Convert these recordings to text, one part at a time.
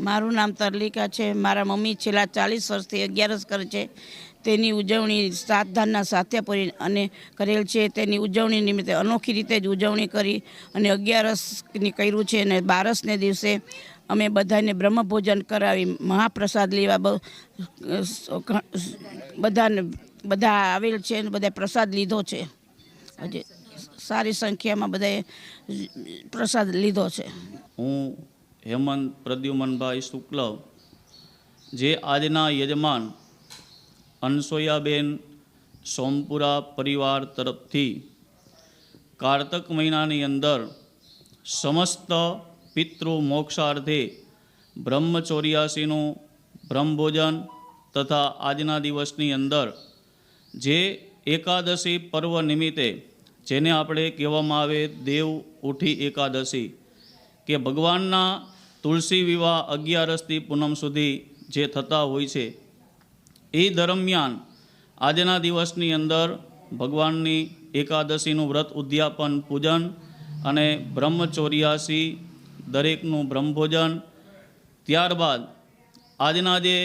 મારું નામ તરલિકા છે. મારા મમ્મી છેલ્લા ચાલીસ વર્ષથી અગિયારસ કરે છે. તેની ઉજવણી સાત ધાનના સાથ્યપુરી અને કરેલ છે. તેની ઉજવણી નિમિત્તે અનોખી રીતે જ ઉજવણી કરી અને અગિયારસની કર્યું છે અને બારસને દિવસે અમે બધાને બ્રહ્મભોજન કરાવી, મહાપ્રસાદ લેવા બધાને, બધા આવેલ છે અને બધા પ્રસાદ લીધો છે. હજી સારી સંખ્યામાં બધાએ પ્રસાદ લીધો છે. હું હેમંત પ્રદ્યુમનભાઈ શુક્લ, જે આજના યજમાન અનસોયાબેન સોમપુરા પરિવાર તરફથી કારતક મહિનાની અંદર સમસ્ત પિતૃ મોક્ષાર્થે બ્રહ્મચોર્યાસીનું બ્રહ્મભોજન તથા આજના દિવસની અંદર જે એકાદશી પર્વ નિમિત્તે જેને આપણે કહેવામાં આવે દેવ ઉઠી એકાદશી, કે ભગવાનના તુલસી વિવાહ અગિયારસથી પૂનમ સુધી જે થતા હોય છે, એ દરમિયાન આજના દિવસની અંદર ભગવાનની એકાદશીનું વ્રત ઉદ્યાપન, પૂજન અને બ્રહ્મચોર્યાસી દરેકનું બ્રહ્મભોજન. ત્યારબાદ આજના જે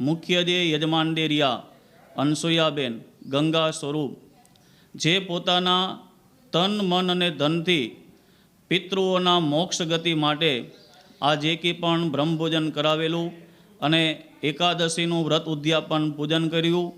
મુખ્ય જે યજમાન ડેરિયા અનસુયાબેન ગંગા સ્વરૂપ, જે પોતાના તન, મન અને ધનથી પિતૃઓના મોક્ષ ગતિ માટે આ જે કંઈ પણ બ્રહ્મભોજન કરાવેલું અને એકાદશીનું વ્રત ઉદ્યાપન પૂજન કર્યું.